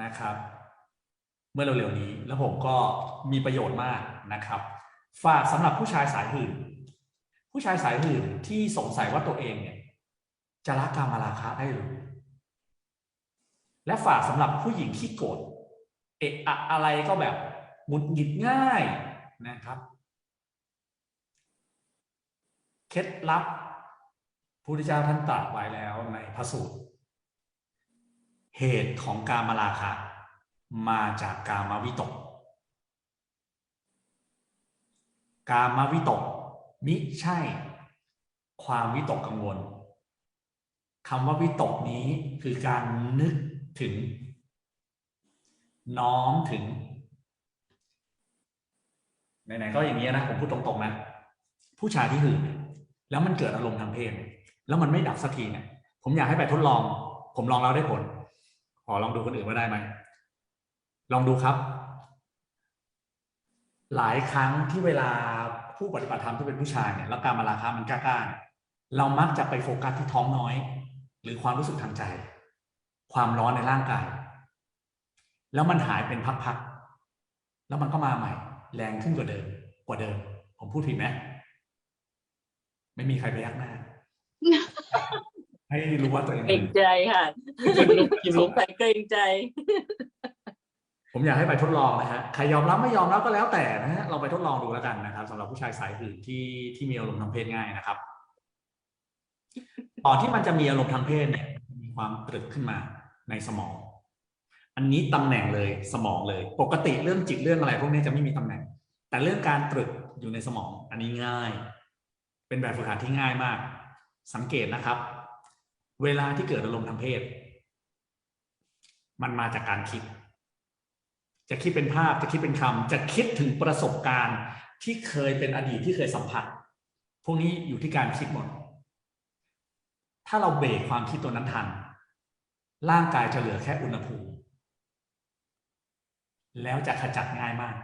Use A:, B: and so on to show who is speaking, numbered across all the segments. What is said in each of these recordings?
A: นะครับ เมื่อเร็วๆนี้แล้วผมก็มีประโยชน์มากนะครับ ฝากสำหรับผู้ชายสายหื่นผู้ชายสายหื่นที่สงสัยว่าตัวเองเนี่ยจะละกามาราคะได้หรือและฝากสำหรับผู้หญิงที่โกรธเอะอะอะไรก็แบบหงุดหงิดง่ายนะครับเคล็ดลับพระพุทธเจ้าท่านตรัสไว้แล้วในพระสูตร เหตุของการมาราคะ มาจากกามวิตก กามวิตกมิใช่ ความวิตกกังวลคำว่าวิตกนี้คือการนึกถึง น้อมถึงไหนๆก็อย่างนี้นะผมพูดตรงๆนะผู้ชายที่หึงเนี่ยแล้วมันเกิดอารมณ์ทางเพศแล้วมันไม่ดับสักทีเนี่ยผมอยากให้ไปทดลอง ผมลองแล้วได้ผล อลองดูคนอื่นว่าได้ไหม ลองดูครับ หลายครั้งที่เวลาผู้ปฏิบัติธรรมที่เป็นผู้ชายเนี่ยแล้วการมาราคามันกล้าๆเนี่ยเรามักจะไปโฟกัสที่ท้องน้อย หรือความรู้สึกทางใจ ความร้อนในร่างกาย แล้วมันหายเป็นพักๆแล้วมันก็มาใหม่ แรงขึ้นกว่าเดิม กว่าเดิม ผมพูดผิดไหมไม่มีใครพยักหน้า ให้รู้ว่าตัวเอง
B: เกรงใจค่ะสงสัยเกรงใจ
A: ผมอยากให้ไปทดลองนะฮะใครยอมรับไม่ยอมรับก็แล้วแต่นะฮะเราไปทดลองดูแล้วกันนะครับสำหรับผู้ชายสายหื่นที่ที่มีอารมณ์ทางเพศง่ายนะครับตอนที่มันจะมีอารมณ์ทางเพศเนี่ย มีความตรึกขึ้นมาในสมอง อันนี้ตำแหน่งเลยสมองเลย ปกติเรื่องจิตเรื่องอะไรพวกนี้จะไม่มีตำแหน่ง แต่เรื่องการตรึกอยู่ในสมอง อันนี้ง่าย เป็นแบบฝึกหัดที่ง่ายมาก สังเกตนะครับ เวลาที่เกิดอารมณ์ทางเพศ มันมาจากการคิด จะคิดเป็นภาพจะคิดเป็นคำจะคิดถึงประสบการณ์ที่เคยเป็นอดีตที่เคยสัมผัส พวกนี้อยู่ที่การคิดหมด ถ้าเราเบรกความคิดตัวนั้นทัน ร่างกายจะเหลือแค่อุณหภูมิ แล้วจะขจัดง่ายมาก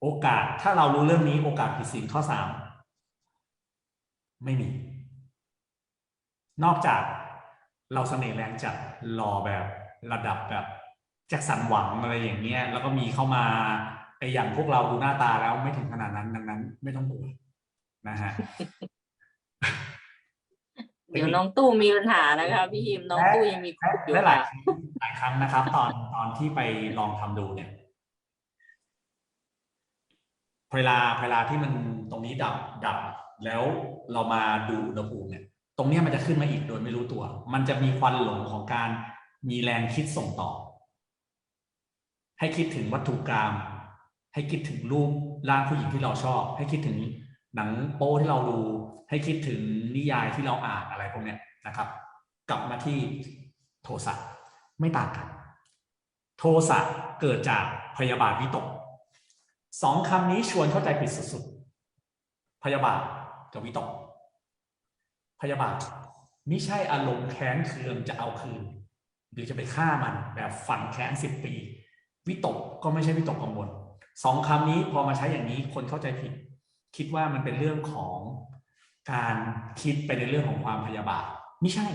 A: โอกาสถ้าเรารู้เรื่องนี้โอกาสผิดศีลข้อสามไม่มี นอกจากเราเสน่ห์แรงจัดรอแบบระดับแบบแจ็คสันหวังอะไรอย่างเงี้ย แล้วก็มีเข้ามาไออย่างพวกเราดูหน้าตาแล้วไม่ถึงขนาดนั้นดังนั้น ไม่ต้องกลัวนะฮะ
B: เดี๋ยวน้องตู้มีปัญหานะคะพี่ฮิมน้องตู้ยังมีคุกอยู่
A: และหลาย
B: ค่ะ
A: ครั้งหลายครั้งนะครับ ตอนตอนที่ไปลองทำดูเนี่ยเวลาเวลาที่มันตรงนี้ดับดับ แล้วเรามาดูอุณหภูมิเนี่ยต รงนี้มันจะขึ้นมาอีกโดยไม่รู้ตัว มันจะมีควันหลงของการมีแรงคิดส่งต่อ ให้คิดถึงวัตถุกรรมให้คิดถึงรูปร่างผู้หญิงที่เราชอบ ให้คิดถึงหนังโป๊ที่เราดู ให้คิดถึงนิยายที่เราอ่านอะไรพวกนี้นะครับ กลับมาที่โทสะไม่ต่างกัน โทสะเกิดจากพยาบาทวิตกสองคำนี้ชวนเข้าใจผิดสุดๆพยาบาทกับวิตก พยาบาทไม่ใช่อารมณ์แค้นเคืองจะเอาคืน หรือจะไปฆ่ามันแบบฝันแค้นสิบปี วิตกก็ไม่ใช่วิตกกังวลสองคำนี้พอมาใช้อย่างนี้คนเข้าใจผิด คิดว่ามันเป็นเรื่องของการคิดไปในเรื่องของความพยาบาทไม่ใช่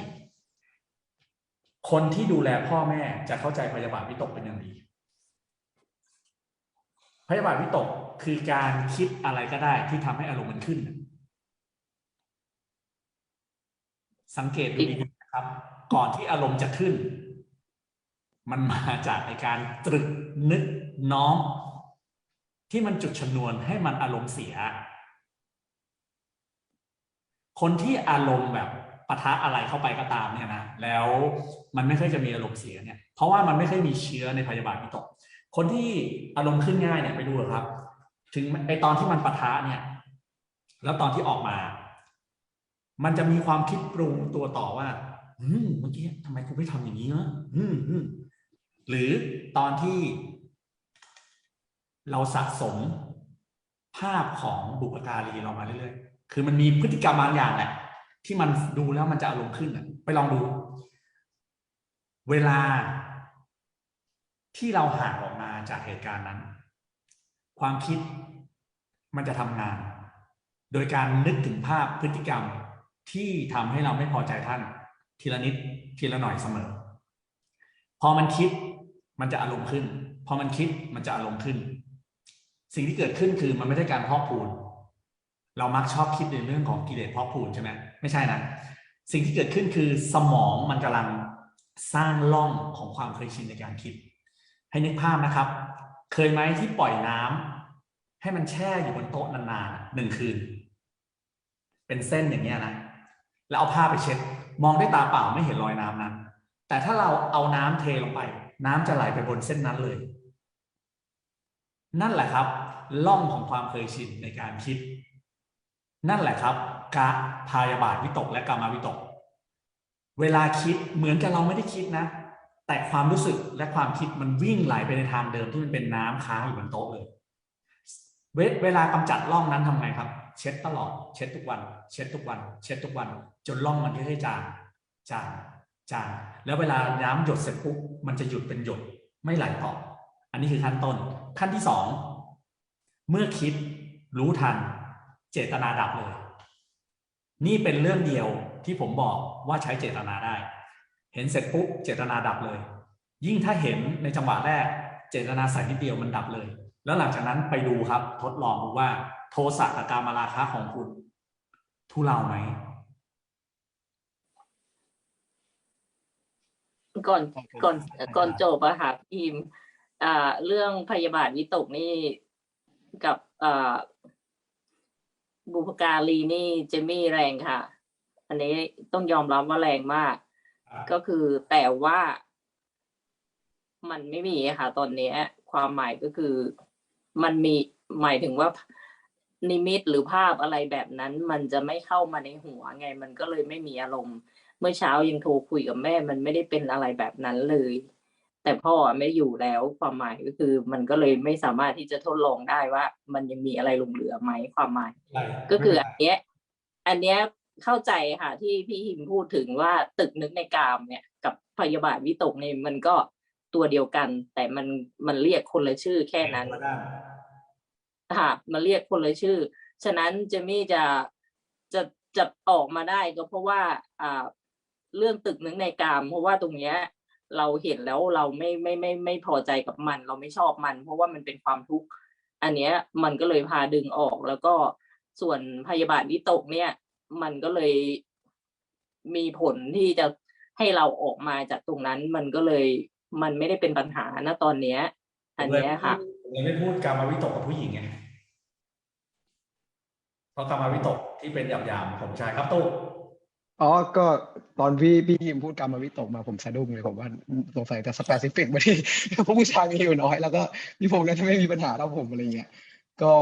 A: คนที่ดูแลพ่อแม่จะเข้าใจพยาบาทวิตกเป็นอย่างดีพยาบาทวิตกคือการคิดอะไรก็ได้ที่ทำให้อารมณ์มันขึ้น สังเกตดูดีๆนะครับ ก่อนที่อารมณ์จะขึ้น มันมาจากในการตรึกนึกน้อม ที่มันจุดชนวนให้มันอารมณ์เสีย คนที่อารมณ์แบบปะทะอะไรเข้าไปก็ตามเนี่ยนะแล้วมันไม่เคอยจะมีอารมณ์เสียเนี่ยเพราะว่ามันไม่เคยมีเชื้อในพยาบาทวิตก คนที่อารมณ์ขึ้นง่ายเนี่ยไปดูเถอะครับ ถึงไอตอนที่มันปะทะเนี่ย แล้วตอนที่ออกมา มันจะมีความคิดปรุงตัวต่อว่า อืมเมื่อกี้ทำไมกูไม่ทำอย่างนี้วะอืมอืมหรือตอนที่ เราสะสมภาพของบุปการีเรามาเรื่อยๆ คือมันมีพฤติกรรมบางอย่างแหละ ที่มันดูแล้วมันจะอารมณ์ขึ้นอะไปลองดู เวลาที่เราห่างออกมาจากเหตุการณ์นั้น ความคิดมันจะทำงาน โดยการนึกถึงภาพพฤติกรรม ที่ทำให้เราไม่พอใจท่าน ทีละนิดทีละหน่อยเสมอ พอมันคิดมันจะอารมณ์ขึ้น พอมันคิดมันจะอารมณ์ขึ้น สิ่งที่เกิดขึ้นคือมันไม่ใช่การพอกพูน เรามักชอบคิดในเรื่องของกิเลสพอกพูนใช่ไหมไม่ใช่นะสิ่งที่เกิดขึ้นคือสมองมันกำลังสร้างร่องของความเคยชินในการคิด ให้นึกภาพนะครับ เคยไหมที่ปล่อยน้ำให้มันแช่อยู่บนโต๊ะนานๆหนึ่งคืน เป็นเส้นอย่างเงี้ยนะ แล้วเอาผ้าไปเช็ด มองด้วยตาเปล่าไม่เห็นรอยน้ำนั้น แต่ถ้าเราเอาน้ำเทลงไป น้ำจะไหลไปบนเส้นนั้นเลย นั่นแหละครับล่องของความเคยชินในการคิด นั่นแหละครับกะพายาบาทวิตกและกามาวิตก เวลาคิดเหมือนกับเราไม่ได้คิดนะ แต่ความรู้สึกและความคิดมันวิ่งไหลไปในทางเดิมที่มันเป็นน้ำค้างอยู่บนโต๊ะเลย เวเวลากำจัดร่องนั้นทำไงครับ เช็ดตลอด เช็ดทุกวัน เช็ดทุกวัน เช็ดทุกวัน จนร่องมันค่อยๆจางจางจางแล้วเวลาน้ำหยดเสร็จปุ๊บมันจะหยุดเป็นหยดไม่ไหลต่อ อันนี้คือขั้นต้น ขั้นที่สองเมื่อคิดรู้ทัน เจตนาดับเลย นี่เป็นเรื่องเดียวที่ผมบอกว่าใช้เจตนาได้ เห็นเสร็จปุ๊บเจตนาดับเลย ยิ่งถ้าเห็นในจังหวะแรก เจตนาใส่นิดเดียวมันดับเลย แล้วหลังจากนั้นไปดูครับ ทดลองดูว่า โทสะกับกามาราคะของคุณ ทุเลาไหม
B: ก่อนก่อนก่อนจบอะค่ะพี่อิมอ่า เรื่องพยาบาทวิตกนี่กับอ่าบุพการีนี่เจมี่แรงค่ะ อันนี้ต้องยอมรับว่าแรงมาก ก็คือแต่ว่ามันไม่มีอะค่ะ ตอนเนี้ยความหมายก็คือมันมีหมายถึงว่า นิมิตหรือภาพอะไรแบบนั้น มันจะไม่เข้ามาในหัวไง มันก็เลยไม่มีอารมณ์ เมื่อเช้ายังโทรคุยกับแม่ มันไม่ได้เป็นอะไรแบบนั้นเลย แต่พ่อไม่อยู่แล้วความหมายก็คือ มันก็เลยไม่สามารถที่จะทดลองได้ว่า มันยังมีอะไรหลงเหลือไหมความหมาย ก็คืออันเนี้ย อันเนี้ยเข้าใจค่ะ ที่พี่หิมพูดถึงว่าตึกนึกในกามเนี่ย กับพยาบาทวิตกเนี่ยมันก็ตัวเดียวกัน แต่มันมันเรียกคนละชื่อแค่นั้น ค่ะมาเรียกคนละชื่อ ฉะนั้นเจมี่จะจะจะออกมาได้ก็เพราะว่าอ่าเรื่องตึกนึงในกาม เพราะว่าตรงเนี้ยเราเห็นแล้วเราไม่ไม่ไม่ไม่พอใจกับมัน เราไม่ชอบมัน เพราะว่ามันเป็นความทุกข์อันเนี้ยมันก็เลยพาดึงออกแล้วก็ส่วนพยาบาทวิตกเนี่ย มันก็เลยมีผลที่จะให้เราออกมาจากตรงนั้น มันก็เลยมันไม่ได้เป็นปัญหาณตอนเนี้ย อันเนี้ยค่ะ
A: เลยไม่พูดการมาวิตกกับผู้หญิงไงเพราะการมาวิตกที่เป็นหยาบๆผมชายครับตุ๊ก
C: อ๋อ ก็ตอนพี่พี่ยิมพูดกรรมวิตกมาผมสะดุ้งเลยผมว่าสงสัยจะสเปซิฟิกมาที่พวกผู้ชายมีอยู่น้อย แล้วก็พี่พงษ์น่าจะไม่มีปัญหาเท่าผมอะไรเงี้ยก็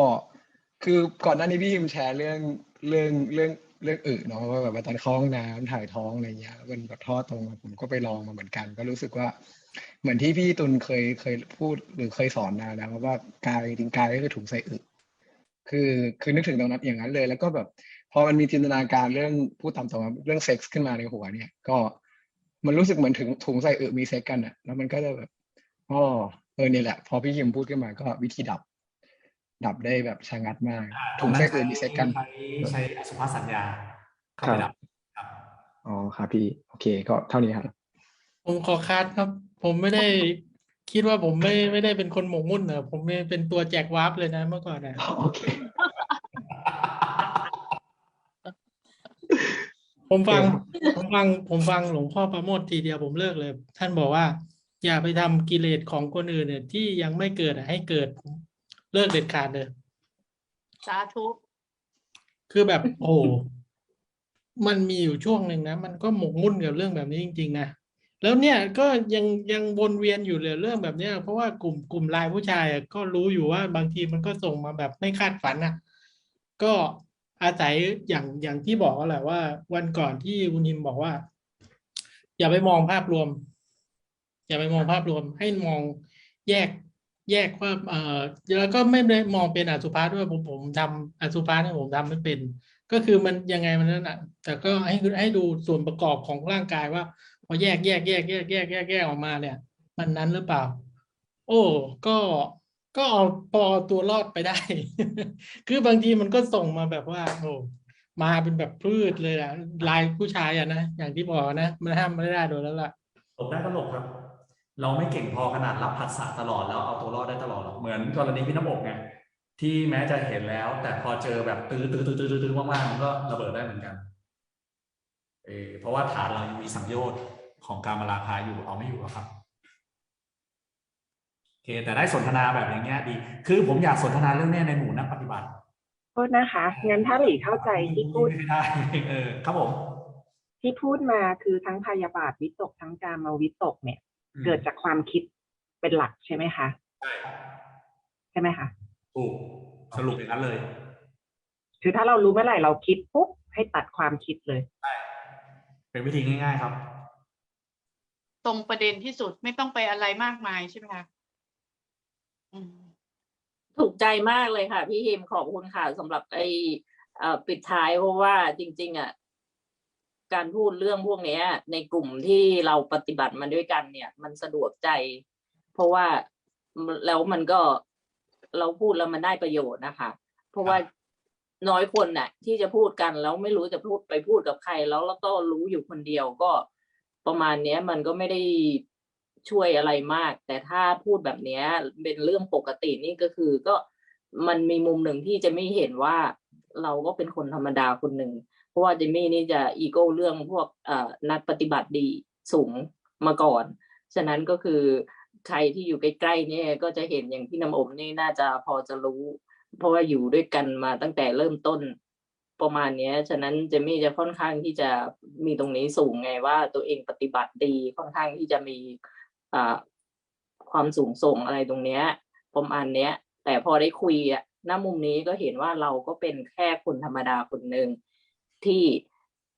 C: คือก่อนหน้านี้พี่ยิมแชร์เรื่องเรื่องเรื่องเรื่องอึเนาะว่าแบบว่าตอนเข้องน้ำถ่ายท้องอะไรเงี้ยมันแบบท่อตรงผมก็ไปลองมาเหมือนกัน ก็รู้สึกว่า เหมือนที่พี่ตุลเคยเคยพูดหรือเคยสอนมานะว่ากายจริงๆกายก็คือถุงใส่อึคือคือนึกถึงตรงนั้นอย่างนั้นเลย แล้วก็แบบพอมันมีจินตนาการเรื่องพูดตามตรงครับเรื่องเซ็กส์ขึ้นมาในหัวเนี่ย ก็มันรู้สึกเหมือนถึงถุงใส่อึมีเซ็กกันอะแล้วมันก็จะแบบอ๋อเออเนี่ยแหละ พอพี่ยิมพูดขึ้นมาก็วิธีดับ ดับได้แบบชะงัดมากถุงใส่อึมีเซ็กกัน
A: ใช้ใช้อสุภสัญญาเข้าไปดับครับ
C: อ๋อครับพี่ โอเค ก็เท่านี้ครับ
D: ผมขอคัดครับ ผมไม่ได้คิดว่าผมไม่ไม่ได้เป็นคนหมกมุ่นเนอะผมเป็นตัวแจกวาร์ปเลยนะเมื่อก่อนนะ
C: โอเค
D: ผมฟัง ผมฟัง ผมฟังหลวงพ่อประโมททีเดียวผมเลิกเลย ท่านบอกว่า อย่าไปทำกิเลสของคนอื่นเนี่ย ที่ยังไม่เกิดอะให้เกิดผมเลิกเด็ดขาดเลย
B: สาธุ
D: คือแบบโอ้โหมันมีอยู่ช่วงหนึ่งนะ มันก็หมกมุ่นกับเรื่องแบบนี้จริงๆนะ แล้วเนี่ยก็ยังยังวนเวียนอยู่เลยเรื่องแบบเนี้ยเพราะว่ากลุ่มกลุ่มไลน์ผู้ชายก็รู้อยู่ว่าบางทีมันก็ส่งมาแบบไม่คาดฝันนะก็อาศัยอย่างอย่างที่บอกแหละว่า วันก่อนที่คุณฮิมบอกว่า อย่าไปมองภาพรวม อย่าไปมองภาพรวม ให้มองแยกแยกว่าเออแล้วก็ไม่ได้มองเป็นอสุภะด้วยผมผมทำอสุภะเนี่ยผมทำไม่เป็น ก็คือมันยังไงมันนั่นแหะแต่ก็ให้ให้ดูส่วนประกอบของร่างกายว่า พอแยกแยกแยกแยกแยกแยกแยกออกมาเนี่ยมันนั้นหรือเปล่า โอ้ก็ก็เอาพอตัวรอดไปได้ คือบางทีมันก็ส่งมาแบบว่า โอ้มาเป็นแบบพืชเลยอะลายผู้ชายอะนะอย่างที่บอกนะมันห้ามไม่ได้โดยแล้วล่ะ
A: หลบได้ก็หลบครับ เราไม่เก่งพอขนาดรับผัสสะตลอดแล้วเอาตัวรอดได้ตลอดหรอกเหมือนกรณีพี่น้ำอกไงที่แม้จะเห็นแล้ว แต่พอเจอแบบตื้อตื้อตื้อตื้อตื้อมากๆมันก็ระเบิดได้เหมือนกัน เออเพราะว่าฐานเรายังมีสังโยชน์ ของการมาราคาอยู่เอาไม่อยู่หรอกครับโอเค แต่ได้สนทนาแบบอย่างเงี้ยดี คือผมอยากสนทนาเรื่องเนี้ยในหมู่นักปฏิบัติ
E: โทษนะคะงั้นถ้าหลีเข้าใจที่พูด
A: ไม่ได้เออครับผม
E: ที่พูดมาคือทั้งพยาบาทวิตกทั้งการมาวิตกเนี่ย
A: อืม
E: เกิดจากความคิดเป็นหลักใช่ไหมคะ
A: ใช่
E: ใช่ไหมคะ
A: ถูกสรุปอย่างนั้นเลย
E: คือถ้าเรารู้เมื่อไหร่เราคิดปุ๊บให้ตัดความคิดเลย
A: เป็นวิธีง่าย ๆ ครับ
F: ตรงประเด็นที่สุดไม่ต้องไปอะไรมากมายใช่ไหมคะอืม
B: ถูกใจมากเลยค่ะ พี่ฮิมขอบคุณค่ะสำหรับไอ้เอ่อปิดท้ายเพราะว่าจริง ๆอะการพูดเรื่องพวกเนี้ยในกลุ่มที่เราปฏิบัติมาด้วยกันเนี่ย มันสะดวกใจ เพราะว่าแล้วมันก็เราพูดแล้วมันได้ประโยชน์นะคะ เพราะว่าน้อยคนน่ะ ที่จะพูดกันแล้วไม่รู้จะพูดไปพูดกับใคร แล้วแล้วก็รู้อยู่คนเดียวก็ ประมาณเนี้ยมันก็ไม่ได้ช่วยอะไรมาก แต่ถ้าพูดแบบเนี้ยเป็นเรื่องปกตินี่ก็คือก็มันมีมุมหนึ่งที่จะไม่เห็นว่าเราก็เป็นคนธรรมดาคนหนึ่ง เพราะว่าเจมี่นี่จะอีโก้เรื่องพวกนักปฏิบัติดีสูงมาก่อน ฉะนั้นก็คือใครที่อยู่ใกล้ๆเนี่ยก็จะเห็นอย่างพี่น้ำอมนี่น่าจะพอจะรู้ เพราะว่าอยู่ด้วยกันมาตั้งแต่เริ่มต้น ประมาณเนี้ย ฉะนั้นเจมี่จะค่อนข้างที่จะมีตรงนี้สูงไงว่าตัวเองปฏิบัติดีค่อนข้างที่จะมีความสูงส่งอะไรตรงเนี้ย ประมาณเนี้ย แต่พอได้คุยอะหน้ามุมนี้ก็เห็นว่าเราก็เป็นแค่คนธรรมดาคนหนึ่งที่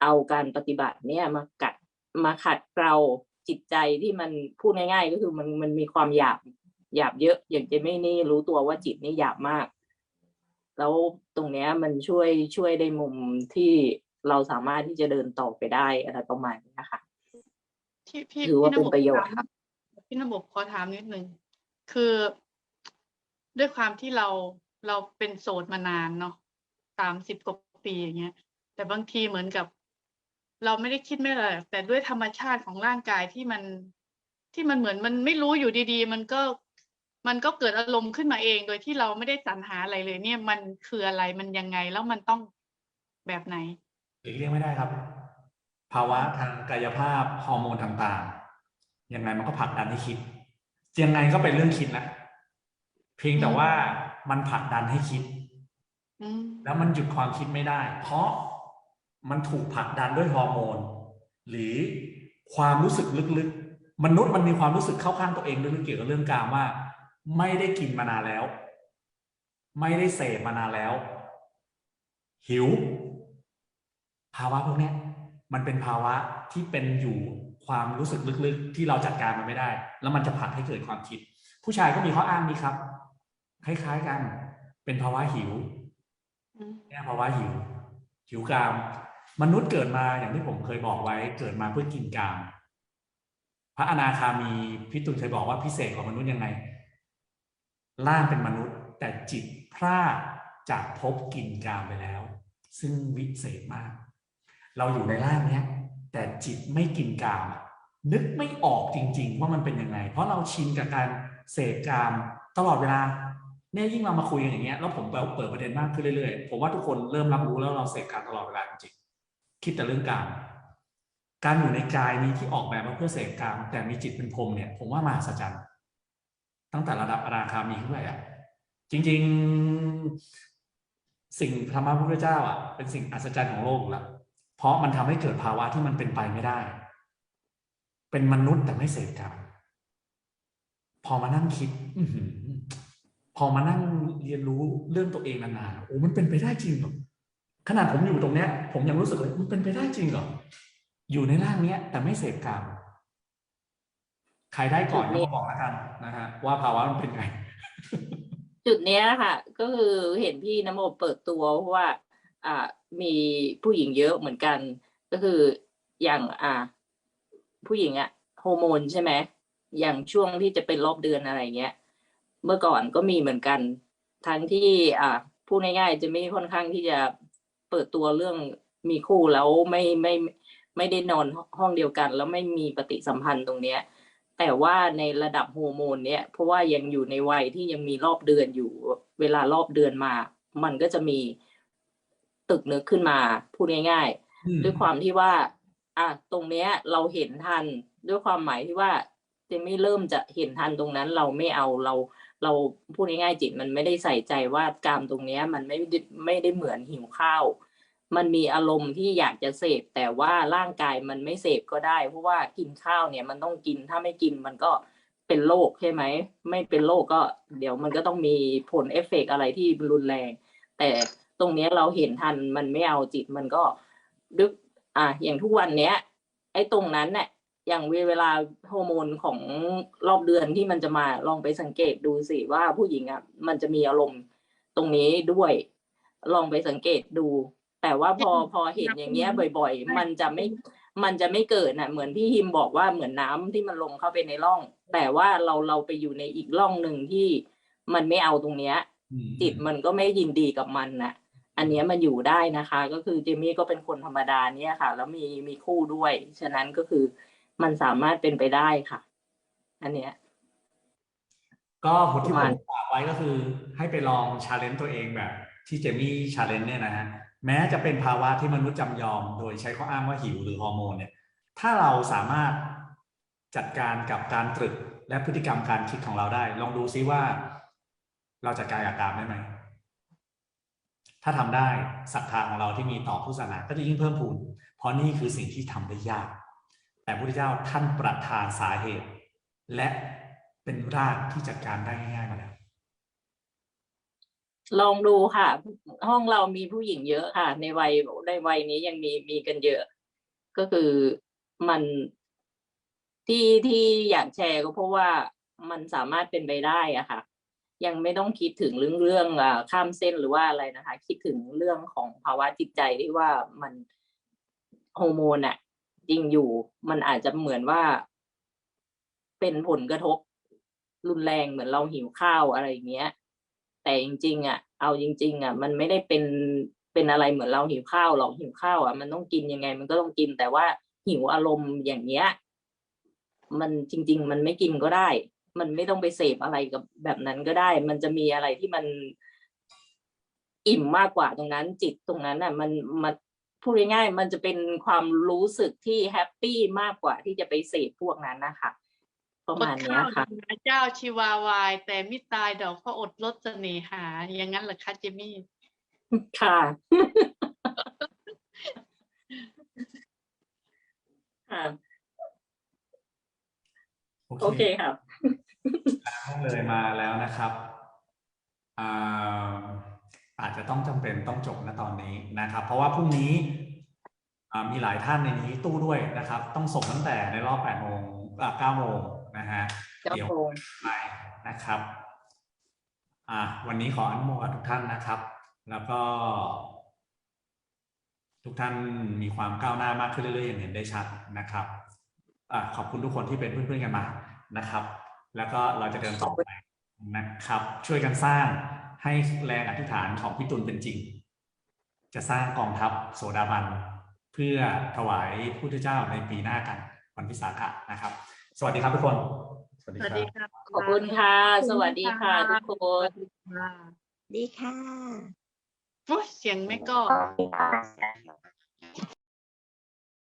B: เอาการปฏิบัติเนี่ยมากัดมาขัดเกลาจิตใจที่มันพูดง่าย ๆ ก็คือมันมันมีความหยาบหยาบเยอะอย่างเจไม่นี่รู้ตัวว่าจิตนี่หยาบมาก แล้วตรงเนี้ยมันช่วยช่วยได้มุมที่เราสามารถที่จะเดินต่อไปได้อะไรประมาณนี้นะคะ
F: พี่พี่
B: ถือว่า
F: พี่
B: เป็นประโยชน์
F: ถามพี่นบขอถามนิดนึงคือ ด้วยความที่เราเราเป็นโสดมานานเนาะสามสิบกว่าปีอย่างเงี้ย แต่บางทีเหมือนกับ เราไม่ได้คิดไม่อะไรหรอกแต่ด้วยธรรมชาติของร่างกายที่มันที่มันเหมือนมันไม่รู้อยู่ดี ๆ มันก็ มันก็เกิดอารมณ์ขึ้นมาเอง โดยที่เราไม่ได้สรรหาอะไรเลย เนี่ยมันคืออะไรมันยังไงแล้วมันต้องแบบไหน
A: หลีกเลี่ยงไม่ได้ครับ ภาวะทางกายภาพฮอร์โมนต่างๆยังไงมันก็ผลักดันให้คิดยังไงก็เป็นเรื่องคิดนะเพียงแต่ว่ามันผลักดันให้คิด
F: อืม
A: แล้วมันหยุดความคิดไม่ได้ เพราะมันถูกผลักดันด้วยฮอร์โมน หรือความรู้สึกลึกๆ มนุษย์มันมีความรู้สึกเข้าข้างตัวเองลึกๆเกี่ยวกับเรื่องการว่า ไม่ได้กินมานานแล้ว ไม่ได้เสพมานานแล้ว หิว ภาวะพวกนี้มันเป็นภาวะที่เป็นอยู่ความรู้สึกลึกๆ ที่เราจัดการมันไม่ได้ แล้วมันจะผลักให้เกิดความคิด ผู้ชายก็มีข้ออ้างนี้ครับ คล้ายๆกัน เป็นภาวะหิว
F: อืม
A: เนี่ยภาวะหิว หิวกาม มนุษย์เกิดมาอย่างที่ผมเคยบอกไว้ เกิดมาเพื่อกินกาม พระอนาคามีพี่ตุลเคยบอกว่าพิเศษกว่ามนุษย์ยังไง ร่างเป็นมนุษย์ แต่จิตพลาดจากภพกินกามไปแล้ว ซึ่งวิเศษมาก เราอยู่ในร่างเนี้ยแต่จิตไม่กินกาม นึกไม่ออกจริง ๆ ว่ามันเป็นยังไง เพราะเราชินกับการเสพกามตลอดเวลาเนี่ยยิ่งเรามาคุยกันอย่างเงี้ยแล้วผมเปิดประเด็นมากขึ้นเรื่อยๆผมว่าทุกคนเริ่มรับรู้แล้วเราเสพการตลอดเวลาจริงคิดแต่เรื่องการการอยู่ในกายนี้ที่ออกแบบมาเพื่อเสพการแต่มีจิตเป็นพรมเนี่ย ผมว่ามหัศจรรย์ ตั้งแต่ระดับอนาคามีขึ้นไปอะจริง ๆ สิ่งธรรมะพระพุทธเจ้าอะเป็นสิ่งอัศจรรย์ของโลกล้วเพราะมันทำให้เกิดภาวะที่มันเป็นไปไม่ได้ เป็นมนุษย์แต่ไม่เสพกรรมพอมานั่งคิด อืพอมานั่งเรียนรู้เรื่องตัวเองนานๆโอ้มันเป็นไปได้จริงเหรอขนาดผมอยู่ตรงเนี้ย ผมยังรู้สึกเลยมันเป็นไปได้จริงเหรออยู่ในร่างเนี้ย แต่ไม่เสพกรรม ใครได้ก่อนก็มาบอกแล้วกันนะฮะว่าภาวะมันเป็นไง
B: จุดเนี้ยค่ะ ก็คือเห็นพี่น้ำโมเปิดตัวเพราะว่าอ่ามีผู้หญิงเยอะเหมือนกัน ก็คืออย่างอ่า ผู้หญิงอะโฮอร์โมนใช่ไหมอย่างช่วงที่จะเป็นรอบเดือนอะไรเงี้ย เมื่อก่อนก็มีเหมือนกัน ทั้งที่อ่าพูดง่ายๆจะไม่ค่อนข้างที่จะเปิดตัวเรื่องมีคู่แล้วไม่ไม่ไม่ได้นอนห้องเดียวกัน แล้วไม่มีปฏิสัมพันธ์ตรงเนี้ย แต่ว่าในระดับฮอร์โมนเนี่ย เพราะว่ายังอยู่ในวัยที่ยังมีรอบเดือนอยู่ เวลารอบเดือนมา มันก็จะมีตึกเนื้อขึ้นมา พูดง่าย
A: อืม
B: ๆด้วยความที่ว่า อะตรงเนี้ยเราเห็นทัน ด้วยความหมายที่ว่าเจมี่เริ่มจะเห็นทันตรงนั้น เราไม่เอาเรา เราพูดง่ายๆจิตมันไม่ได้ใส่ใจว่ากามตรงเนี้ย มันไม่ได้ไม่ได้เหมือนหิวข้าว มันมีอารมณ์ที่อยากจะเสพแต่ว่าร่างกายมันไม่เสพก็ได้ เพราะว่ากินข้าวเนี่ยมันต้องกินถ้าไม่กินมันก็เป็นโรคใช่ไหมไม่เป็นโรคก็ เดี๋ยวมันก็ต้องมีผลเอฟเฟกต์อะไรที่รุนแรง แต่ตรงนี้เราเห็นทันมันไม่เอาจิตมันก็ดึกอะอย่างทุกวันเนี้ย ไอ้ตรงนั้นเนี่ยอย่างเวลาฮอร์โมนของรอบเดือนที่มันจะมาลองไปสังเกตดูสิว่าผู้หญิงอะมันจะมีอารมณ์ตรงนี้ด้วย ลองไปสังเกตดู แต่ว่าพอพอเห็นอย่างเงี้ยบ่อย ๆ มันจะไม่มันจะไม่เกิดน่ะเหมือนพี่ฮิมบอกว่าเหมือนน้ำที่มันลงเข้าไปในร่อง แต่ว่าเราเราไปอยู่ในอีกร่องหนึ่งที่มันไม่เอาตรงเนี้ย
A: อืม
B: จิตมันก็ไม่ยินดีกับมันนะอันเนี้ยมันอยู่ได้นะคะ ก็คือเจมี่ก็เป็นคนธรรมดาเนี่ยค่ะ แล้วมีมีคู่ด้วย ฉะนั้นก็คือมันสามารถเป็นไปได้ค่ะ อันเนี้ย
A: ก็ผลที่
B: ประ
A: ผ
B: มาณ
A: มฝากไว้ก็คือ ให้ไปลองชาเลนจ์ตัวเองแบบ ที่เจมี่ชาเลนจ์เนี่ยนะฮะ แม้จะเป็นภาวะที่มนุษย์จำยอม โดยใช้ข้ออ้างว่าหิวหรือฮอร์โมนเนี่ย ถ้าเราสามารถจัดการกับการตรึกและพฤติกรรมการคิดของเราได้ ลองดูซิว่า เราจัดการกับกามได้ไหม ถ้าทำได้ศรัทธาของเราที่มีต่อพุทธศาสนาก็จะยิ่งเพิ่มพูน เพราะนี่คือสิ่งที่ทำได้ยาก แต่พระพุทธเจ้าท่านประทานสาเหตุ และเป็นรากที่จัดการได้ง่าย
B: ลองดูค่ะ ห้องเรามีผู้หญิงเยอะค่ะ ในวัยในวัยนี้ยังมีมีกันเยอะ ก็คือมันที่ที่อยากแชร์ก็เพราะว่ามันสามารถเป็นไปได้อะค่ะ ยังไม่ต้องคิดถึงเรื่องเรื่องอ่าข้ามเส้นหรือว่าอะไรนะคะ คิดถึงเรื่องของภาวะจิตใจที่ว่ามันฮอร์โมนอะจริงอยู่ มันอาจจะเหมือนว่า เป็นผลกระทบรุนแรงเหมือนเราหิวข้าวอะไรอย่างเงี้ย แต่จริงๆอะเอาจริง ๆ อะ มันไม่ได้เป็นเป็นอะไรเหมือนเราหิวข้าวหรอกหิวข้าวอะมันต้องกินยังไง มันก็ต้องกินแต่ว่าหิวอารมณ์อย่างเงี้ย มันจริง ๆ มันไม่กินก็ได้ มันไม่ต้องไปเสพอะไรกับแบบนั้นก็ได้ มันจะมีอะไรที่มันอิ่มมากกว่าตรงนั้นจิตตรงนั้นอะ มันมันพูดง่ายๆมันจะเป็นความรู้สึกที่แฮปปี้มากกว่าที่จะไปเสพพวกนั้นนะคะ ประมาณเนี้ยค่ะ
F: อดข้าวเจ้าชีวาวาย แต่ไม่ตายดอกเพราะอดลดเสน่หา อย่างนั้นเหรอคะเจมี่
B: ค่ะ ค่ะ โอเคค่ะ
A: ห้องเลยมาแล้วนะครับอ่าอาจจะต้องจำเป็นต้องจบนะตอนนี้นะครับ เพราะว่าพรุ่งนี้อ่ามีหลายท่านในนี้ตู้ด้วยนะครับ ต้องส่งตั้งแต่ในรอบ8โมงอ่า9โมง นะฮะ
B: เจ้า
A: เดี๋ยว
B: โง
A: ไปนะครับอ่าวันนี้ขออนุโมทนาทุกท่านนะครับ แล้วก็ ทุกท่านมีความก้าวหน้ามากขึ้นเรื่อยๆอย่างเห็นได้ชัดนะครับอ่าขอบคุณทุกคนที่เป็นเพื่อนๆกันมานะครับ แล้วก็เราจะเดินต่อไปนะครับ ช่วยกันสร้างให้แรงอธิษฐานของพี่ตุลเป็นจริง จะสร้างกองทัพโสดาบันเพื่อถวายพุทธเจ้าในปีหน้ากันวันวิสาขะนะครับ สวัสดีครับทุกคน สวัสดี
F: สวัส
A: ครั
F: ดี
A: บ
F: ค่ะ
B: ขอบคุณค่ะ สวัสดีค่ะทุกคน
F: ค่ะ
G: ดีค่ะ
F: โอ้ยเสียงไม่ก็
G: ค่ะ